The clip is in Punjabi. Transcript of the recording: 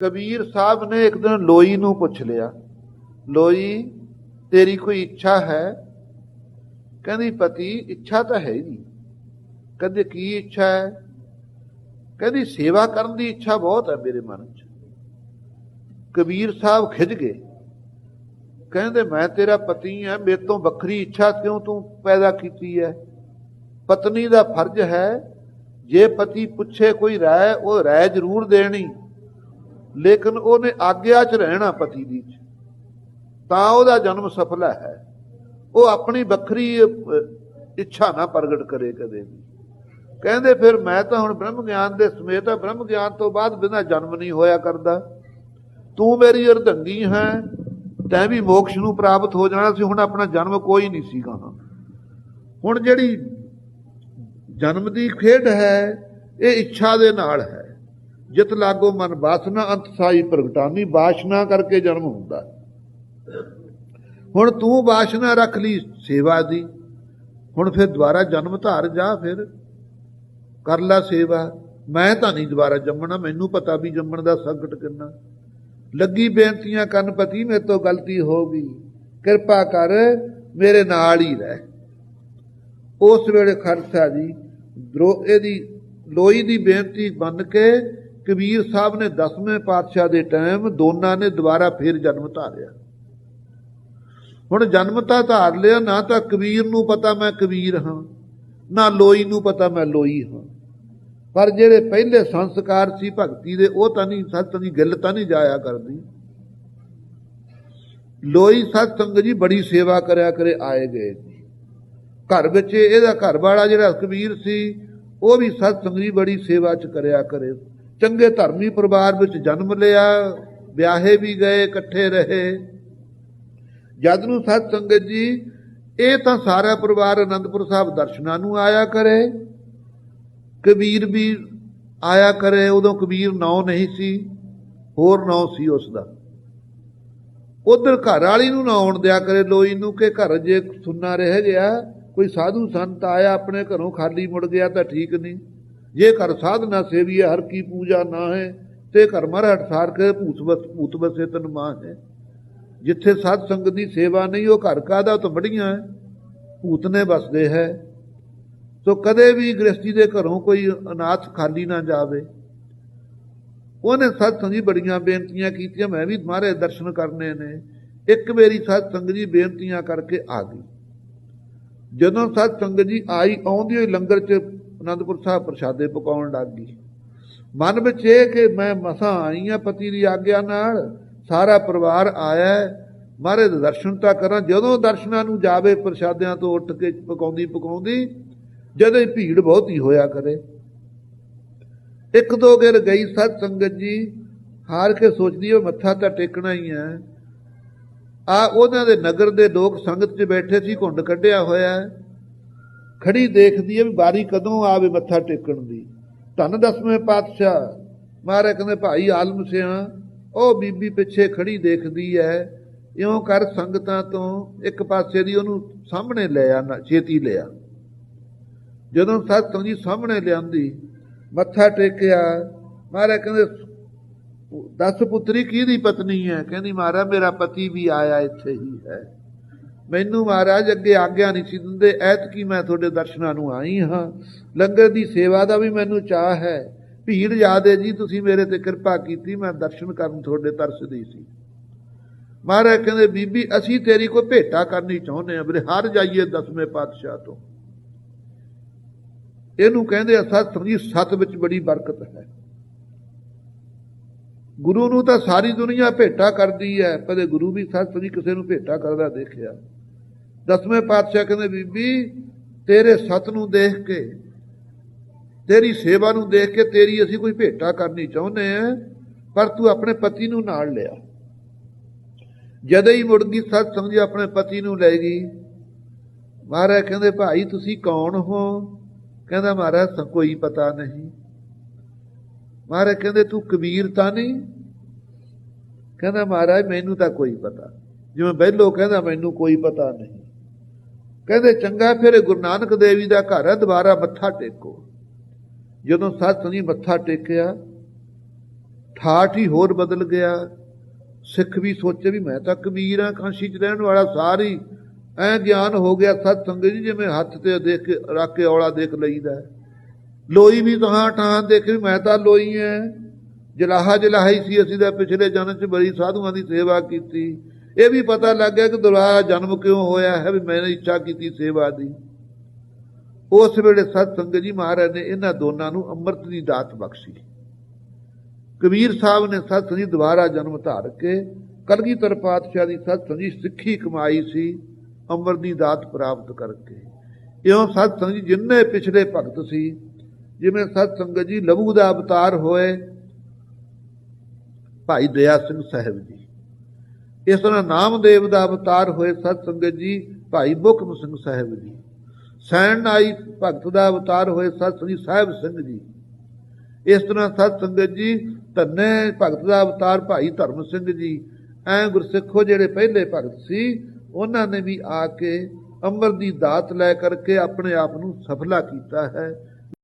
ਕਬੀਰ ਸਾਹਿਬ ਨੇ ਇੱਕ ਦਿਨ ਲੋਈ ਨੂੰ ਪੁੱਛ ਲਿਆ, ਲੋਈ, ਤੇਰੀ ਕੋਈ ਇੱਛਾ ਹੈ? ਕਹਿੰਦੀ, ਪਤੀ, ਇੱਛਾ ਤਾਂ ਹੈ ਹੀ ਨਹੀਂ। ਕਹਿੰਦੇ, ਕੀ ਇੱਛਾ ਹੈ? ਕਹਿੰਦੀ, ਸੇਵਾ ਕਰਨ ਦੀ ਇੱਛਾ ਬਹੁਤ ਹੈ ਮੇਰੇ ਮਨ 'ਚ। ਕਬੀਰ ਸਾਹਿਬ ਖਿੱਚ ਗਏ। ਕਹਿੰਦੇ, ਮੈਂ ਤੇਰਾ ਪਤੀ ਹਾਂ, ਮੇਰੇ ਤੋਂ ਵੱਖਰੀ ਇੱਛਾ ਕਿਉਂ ਤੂੰ ਪੈਦਾ ਕੀਤੀ ਹੈ? ਪਤਨੀ ਦਾ ਫਰਜ਼ ਹੈ, ਜੇ ਪਤੀ ਪੁੱਛੇ ਕੋਈ ਰਾਏ, ਉਹ ਰਾਏ ਜ਼ਰੂਰ ਦੇਣੀ। ਲੇਕਿਨ ਉਹਨੇ ਆਗਿਆ 'ਚ ਰਹਿਣਾ ਪਤੀ ਦੀ ਤਾਂ ਉਹਦਾ ਜਨਮ ਸਫਲ ਹੈ। ਉਹ ਆਪਣੀ ਵੱਖਰੀ ਇੱਛਾ ਨਾ ਪ੍ਰਗਟ ਕਰੇ ਕਦੇ ਵੀ। ਕਹਿੰਦੇ ਫਿਰ ਮੈਂ ਤਾਂ ਹੁਣ ਬ੍ਰਹਮ ਗਿਆਨ ਦੇ ਸਮੇਤ ਬ੍ਰਹਮ ਗਿਆਨ ਤੋਂ ਬਾਅਦ ਬਿਨਾਂ ਜਨਮ ਨਹੀਂ ਹੋਇਆ ਕਰਦਾ। ਤੂੰ ਮੇਰੀ ਅਰਧੰਗੀ ਹੈ, ਤੈਂ ਵੀ ਮੋਕਸ਼ ਨੂੰ ਪ੍ਰਾਪਤ ਹੋ ਜਾਣਾ ਸੀ, ਹੁਣ ਆਪਣਾ ਜਨਮ ਕੋਈ ਨਹੀਂ ਸੀਗਾ ਹੁਣ ਜਿਹੜੀ ਜਨਮ ਦੀ ਖੇਡ ਹੈ, ਇਹ ਇੱਛਾ ਦੇ ਨਾਲ ਹੈ। ਜਿਤ ਲਾਗੋ ਮਨ ਬਾਸਨਾ ਅੰਤ ਸਾਈ ਪ੍ਰਗਟਾਨੀ ਬਾਸ਼ਨਾ ਕਰਕੇ ਜਨਮ ਹੁੰਦਾ। ਹੁਣ ਤੂੰ ਬਾਸ਼ਨਾ ਰੱਖ ਲਈ ਸੇਵਾ ਦੀ, ਹੁਣ ਫਿਰ ਦੁਬਾਰਾ ਜਨਮ ਧਾਰ ਜਾ ਫਿਰ। ਕਰ ਲੈ ਸੇਵਾ, ਮੈਂ ਤਾਂ ਨਹੀਂ ਦੁਬਾਰਾ ਜੰਮਣਾ, ਮੈਨੂੰ ਪਤਾ ਵੀ ਜੰਮਣ ਦਾ ਸੰਕਟ ਕਿੰਨਾ। ਲੱਗੀ ਬੇਨਤੀਆਂ ਕਰਨ ਪਤੀ, ਮੇਰੇ ਤੋਂ ਗਲਤੀ ਹੋ ਗਈ। ਕਿਰਪਾ ਕਰ, ਮੇਰੇ ਨਾਲ ਹੀ ਰਹਿ। ਉਸ ਵੇਲੇ ਖਰਸਾ ਜੀ, ਦਰੋ, ਇਹਦੀ ਲੋਈ ਦੀ ਬੇਨਤੀ ਬੰਨ ਕੇ ਕਬੀਰ ਸਾਹਿਬ ਨੇ 10ਵੇਂ ਪਾਤਸ਼ਾਹ ਦੇ ਟਾਈਮ ਦੋਨਾਂ ਨੇ ਦੁਬਾਰਾ ਫਿਰ ਜਨਮ ਧਾਰਿਆ। ਹੁਣ ਜਨਮ ਤਾਂ ਧਾਰ ਲਿਆ, ਨਾ ਤਾਂ ਕਬੀਰ ਨੂੰ ਪਤਾ ਮੈਂ ਕਬੀਰ ਹਾਂ, ਨਾ ਲੋਈ ਨੂੰ ਪਤਾ ਮੈਂ ਲੋਈ ਹਾਂ। ਪਰ ਜਿਹੜੇ ਪਹਿਲੇ ਸੰਸਕਾਰ ਸੀ ਭਗਤੀ ਦੇ, ਉਹ ਤਾਂ ਨਹੀਂ ਸਤ ਦੀ ਗੱਲ ਤਾਂ ਨਹੀਂ ਜਾਇਆ ਕਰਦੀ। ਲੋਈ ਸਤ ਸੰਗ ਜੀ ਬੜੀ ਸੇਵਾ ਕਰਿਆ ਕਰੇ ਆਏ ਗਏ ਘਰ ਵਿੱਚ ਇਹਦਾ ਘਰ ਵਾਲਾ ਜਿਹੜਾ ਕਬੀਰ ਸੀ, ਉਹ ਵੀ ਸਤ ਸੰਗ ਜੀ ਬੜੀ ਸੇਵਾ ਚ ਕਰਿਆ ਕਰੇ। ਚੰਗੇ ਧਰਮੀ ਪਰਿਵਾਰ ਵਿੱਚ ਜਨਮ ਲਿਆ, ਵਿਆਹੇ ਵੀ ਗਏ, ਇਕੱਠੇ ਰਹੇ। ਜਦ ਨੂੰ ਸਤ ਸੰਗਤ ਜੀ, ਇਹ ਤਾਂ ਸਾਰਾ ਪਰਿਵਾਰ ਅਨੰਦਪੁਰ ਸਾਹਿਬ ਦਰਸ਼ਨਾਂ ਨੂੰ ਆਇਆ ਕਰੇ। ਕਬੀਰ ਵੀ ਆਇਆ ਕਰੇ, ਉਦੋਂ ਕਬੀਰ ਨਾਂ ਨਹੀਂ ਸੀ, ਹੋਰ ਨਾਂ ਸੀ ਉਸ ਦਾ। ਉਧਰ ਘਰ ਵਾਲੀ ਨੂੰ ਨਾ ਆਉਣ ਦਿਆ ਕਰੇ, ਲੋਈ ਨੂੰ ਕਿ ਘਰ ਜੇ ਸੁੰਨਾ ਰਹਿ ਗਿਆ, ਕੋਈ ਸਾਧੂ ਸੰਤ ਆਇਆ, ਆਪਣੇ ਘਰੋਂ ਖਾਲੀ ਮੁੜ ਗਿਆ ਤਾਂ ਠੀਕ ਨਹੀਂ। ਜੇ ਘਰ ਸਾਧਨਾ ਸੇਵੀਏ ਹਰ ਕੀ ਪੂਜਾ ਨਾ ਹੈ ਤੇ ਘਰ ਮਰ ਹਟਸਾਰ ਕੇ ਭੂਤ ਬਸ ਤਨ ਮਾਂ ਹੈ ਜਿੱਥੇ ਸਾਧ ਸੰਗਤ ਦੀ ਸੇਵਾ ਨਹੀਂ, ਉਹ ਘਰ ਕਾਦਾ ਤਾਂ ਬੜੀਆਂ ਹੈ? ਭੂਤ ਨੇ ਬਸਦੇ ਹੈ। ਸੋ ਕਦੇ ਵੀ ਗ੍ਰਸਤੀ ਦੇ ਘਰੋਂ ਕੋਈ ਅਨਾਥ ਖਾਲੀ ਨਾ ਜਾਵੇ। ਉਹਨੇ ਸਤ ਸੰਗੀ ਬੜੀਆਂ ਬੇਨਤੀਆਂ ਕੀਤੀਆਂ, ਮੈਂ ਵੀ ਮਾਰੇ ਦਰਸ਼ਨ ਕਰਨੇ ਨੇ। ਇੱਕ ਵਾਰੀ ਸਤ ਸੰਗਤ ਜੀ ਬੇਨਤੀਆਂ ਕਰਕੇ ਆ ਗਈ। ਜਦੋਂ ਸਤ ਸੰਗਤ ਜੀ ਆਈ ਆਉਂਦੀ ਹੋਈ ਲੰਗਰ 'ਚ ਅਨੰਦਪੁਰ ਸਾਹਿਬ ਪ੍ਰਸ਼ਾਦੇ ਪਕਾਉਣ ਲੱਗ ਗਈ। ਮਨ ਵਿੱਚ ਇਹ ਕਿ ਮੈਂ ਮਸਾਂ ਆਈ ਆ ਪਤੀ ਦੀ ਆਗਿਆ ਨਾਲ ਸਾਰਾ ਪਰਿਵਾਰ ਆਇਆ ਹੈ, ਮਹਾਰਾਜ ਦਰਸ਼ਨ ਤਾਂ ਕਰਾਂ ਜਦੋਂ ਦਰਸ਼ਨਾਂ ਨੂੰ ਜਾਵੇ ਪ੍ਰਸ਼ਾਦਿਆਂ ਤੋਂ ਉੱਠ ਕੇ ਪਕਾਉਂਦੀ ਪਕਾਉਂਦੀ ਜਦੋਂ ਹੀ ਭੀੜ ਬਹੁਤੀ ਹੋਇਆ ਕਰੇ। ਇੱਕ ਦੋ ਗਿਰ ਗਈ ਸਤ ਸੰਗਤ ਜੀ ਹਾਰ ਕੇ ਸੋਚਦੀ ਉਹ ਮੱਥਾ ਤਾਂ ਟੇਕਣਾ ਹੀ ਹੈ। ਆ ਉਹਨਾਂ ਦੇ ਨਗਰ ਦੇ ਲੋਕ ਸੰਗਤ 'ਚ ਬੈਠੇ ਸੀ ਘੁੰਡ ਕੱਢਿਆ ਹੋਇਆ ਹੈ। ਖੜੀ ਦੇਖਦੀ ਹੈ ਵੀ ਬਾਰੀ ਕਦੋਂ ਆਵੇ ਮੱਥਾ ਟੇਕਣ ਦੀ। ਧੰਨ ਦਸਵੇਂ ਪਾਤਸ਼ਾਹ, ਮਹਾਰਾਜ ਕਹਿੰਦੇ, ਭਾਈ ਆਲਮ ਸਿਆਂ ਉਹ ਬੀਬੀ ਪਿੱਛੇ ਖੜੀ ਦੇਖਦੀ ਹੈ, ਇਉਂ ਕਰ ਸੰਗਤਾਂ ਤੋਂ ਇੱਕ ਪਾਸੇ ਦੀ ਉਹਨੂੰ ਸਾਹਮਣੇ ਲੈ ਆ ਨਾ- ਛੇਤੀ ਲਿਆ ਜਦੋਂ ਸਤ ਸੰਗ ਸਾਹਮਣੇ ਲਿਆਂਦੀ, ਮੱਥਾ ਟੇਕਿਆ, ਮਹਾਰਾਜ ਕਹਿੰਦੇ, ਦਸ ਪੁੱਤਰੀ ਕਿਹਦੀ ਪਤਨੀ ਹੈ? ਕਹਿੰਦੀ, ਮਹਾਰਾਜ, ਮੇਰਾ ਪਤੀ ਵੀ ਆਇਆ ਇੱਥੇ ਹੀ ਹੈ। ਮੈਨੂੰ ਮਹਾਰਾਜ ਅੱਗੇ ਆਗਿਆ ਨਹੀਂ ਸੀ ਦਿੰਦੇ, ਐਤਕੀ ਮੈਂ ਤੁਹਾਡੇ ਦਰਸ਼ਨਾਂ ਨੂੰ ਆਈ ਹਾਂ। ਲੰਗਰ ਦੀ ਸੇਵਾ ਦਾ ਵੀ ਮੈਨੂੰ ਚਾਹ ਹੈ। ਭੀੜ ਜ਼ਿਆਦੇ ਜੀ, ਤੁਸੀਂ ਮੇਰੇ ਤੇ ਕਿਰਪਾ ਕੀਤੀ, ਮੈਂ ਦਰਸ਼ਨ ਕਰਨ ਤੁਹਾਡੇ ਤਰਸਦੀ ਸੀ। ਮਹਾਰਾਜ ਕਹਿੰਦੇ, ਬੀਬੀ, ਅਸੀਂ ਤੇਰੀ ਕੋਈ ਭੇਟਾ ਕਰਨੀ ਚਾਹੁੰਦੇ ਹਾਂ ਬਰੇ ਹਰ ਜਾਈਏ ਦਸਵੇਂ ਪਾਤਸ਼ਾਹ ਤੋਂ। ਇਹਨੂੰ ਕਹਿੰਦੇ ਆ, ਸਤ ਸਮਝੀ ਸਤ ਵਿੱਚ ਬੜੀ ਬਰਕਤ ਹੈ। ਗੁਰੂ ਨੂੰ ਤਾਂ ਸਾਰੀ ਦੁਨੀਆ ਭੇਟਾ ਕਰਦੀ ਹੈ, ਕਦੇ ਗੁਰੂ ਵੀ ਸਤ ਸਮਝੀ ਕਿਸੇ ਨੂੰ ਭੇਟਾ ਕਰਦਾ ਦੇਖਿਆ। ਦਸਵੇਂ ਪਾਤਸ਼ਾਹ ਕਹਿੰਦੇ, ਬੀਬੀ, ਤੇਰੇ ਸਤ ਨੂੰ ਦੇਖ ਕੇ, ਤੇਰੀ ਸੇਵਾ ਨੂੰ ਦੇਖ ਕੇ ਤੇਰੀ ਅਸੀਂ ਕੋਈ ਭੇਟਾ ਕਰਨੀ ਚਾਹੁੰਦੇ ਆ ਪਰ ਤੂੰ ਆਪਣੇ ਪਤੀ ਨੂੰ ਨਾਲ ਲਿਆ। ਜਦੋਂ ਹੀ ਮੁੜ ਗਈ ਸਤ ਸਮਝ ਆਪਣੇ ਪਤੀ ਨੂੰ ਲੈ ਗਈ। ਮਹਾਰਾਜ ਕਹਿੰਦੇ, ਭਾਈ, ਤੁਸੀਂ ਕੌਣ ਹੋ? ਕਹਿੰਦਾ, ਮਹਾਰਾਜ ਕੋਈ ਪਤਾ ਨਹੀਂ। ਮਹਾਰਾਜ ਕਹਿੰਦੇ, ਤੂੰ ਕਬੀਰ ਤਾਂ ਨਹੀਂ? ਕਹਿੰਦਾ, ਮਹਾਰਾਜ, ਮੈਨੂੰ ਤਾਂ ਕੋਈ ਪਤਾ ਜਿਵੇਂ ਬੈਲੋ ਕਹਿੰਦਾ, ਮੈਨੂੰ ਕੋਈ ਪਤਾ ਨਹੀਂ। ਕਹਿੰਦੇ, ਚੰਗਾ ਫਿਰ ਗੁਰੂ ਨਾਨਕ ਦੇਵ ਜੀ ਦਾ ਘਰ ਹੈ, ਦੁਬਾਰਾ ਮੱਥਾ ਟੇਕੋ। ਜਦੋਂ ਸੱਤ ਸੰਜੀ ਮੱਥਾ ਟੇਕਿਆ, ਠਾਠ ਹੀ ਹੋਰ ਬਦਲ ਗਿਆ। ਸਿੱਖ ਵੀ ਸੋਚੇ ਵੀ ਮੈਂ ਤਾਂ ਕਬੀਰ ਆ ਕਾਂਸ਼ੀ ਚ ਰਹਿਣ ਵਾਲਾ ਸਾਰੀ ਐ ਗਿਆਨ ਹੋ ਗਿਆ ਸਤ ਸੰਗਤ ਜੀ, ਜਿਵੇਂ ਹੱਥ ਤੇ ਦੇਖ ਕੇ, ਰੱਖ ਕੇ ਔਲਾ ਦੇਖ ਲਈਦਾ ਹੈ। ਲੋਈ ਵੀ ਤਹਾਂ ਠਾਂ ਦੇਖ ਵੀ ਮੈਂ ਤਾਂ ਲੋਈ ਐ। ਜਲਾਹਾ ਜਲਾਹੀ ਸੀ, ਅਸੀਂ ਤਾਂ ਪਿਛਲੇ ਜਨਮ ਚ ਬੜੀ ਸਾਧੂਆਂ ਦੀ ਸੇਵਾ ਕੀਤੀ। ਇਹ ਵੀ ਪਤਾ ਲੱਗ ਗਿਆ ਕਿ ਦੁਬਾਰਾ ਜਨਮ ਕਿਉਂ ਹੋਇਆ ਹੈ, ਵੀ ਮੈंने ਇੱਛਾ ਕੀਤੀ ਸੇਵਾ ਦੀ। ਉਸ ਵੇਲੇ ਸਤ ਸੰਗਤ ਜੀ ਮਹਾਰਾਜ ਨੇ ਇਹਨਾਂ ਦੋਨਾਂ ਨੂੰ ਅੰਮ੍ਰਿਤ ਦੀ ਦਾਤ ਬਖਸ਼ੀ। ਕਬੀਰ ਸਾਹਿਬ ਨੇ ਸਤ ਸੰਗਤ ਦੁਬਾਰਾ ਜਨਮ ਧਾਰ ਕੇ ਕਲਗੀਧਰ ਪਾਤਸ਼ਾਹ ਦੀ ਸਤ ਸੰਗਤ ਜੀ ਸਿੱਖੀ ਕਮਾਈ ਸੀ, ਅੰਮ੍ਰਿਤ ਦੀ ਦਾਤ ਪ੍ਰਾਪਤ ਕਰਕੇ। ਇਉਂ ਸਤ ਸੰਗਤ ਜੀ ਜਿੰਨੇ ਪਿਛਲੇ ਭਗਤ ਸੀ, ਜਿਵੇਂ ਸਤ ਸੰਗਤ ਜੀ ਲਹੂ ਦਾ ਅਵਤਾਰ ਹੋਏ, ਭਾਈ ਦਇਆ ਸਿੰਘ ਸਾਹਿਬ ਜੀ। ਇਸ ਤਰ੍ਹਾਂ ਨਾਮਦੇਵ ਦਾ ਅਵਤਾਰ ਹੋਏ ਸਤ ਸੰਗਤ ਜੀ, ਭਾਈ ਬੁਕਮ ਸਿੰਘ ਸਾਹਿਬ ਜੀ। ਸੈਣ ਆਈ ਭਗਤ ਦਾ ਅਵਤਾਰ ਹੋਏ ਸਤ ਸ਼੍ਰੀ ਸਾਹਿਬ ਸਿੰਘ ਜੀ। ਇਸ ਤਰ੍ਹਾਂ ਸਤ ਸੰਗਤ ਜੀ, ਧੰਨੇ ਭਗਤ ਦਾ ਅਵਤਾਰ ਭਾਈ ਧਰਮ ਸਿੰਘ ਜੀ। ਐ ਗੁਰਸਿੱਖੋ ਜਿਹੜੇ ਪਹਿਲੇ ਭਗਤ ਸੀ, ਉਹਨਾਂ ਨੇ ਵੀ ਆ ਕੇ ਅੰਮ੍ਰਿਤ ਦੀ ਦਾਤ ਲੈ ਕਰਕੇ ਆਪਣੇ ਆਪ ਨੂੰ ਸਫਲਾ ਕੀਤਾ ਹੈ।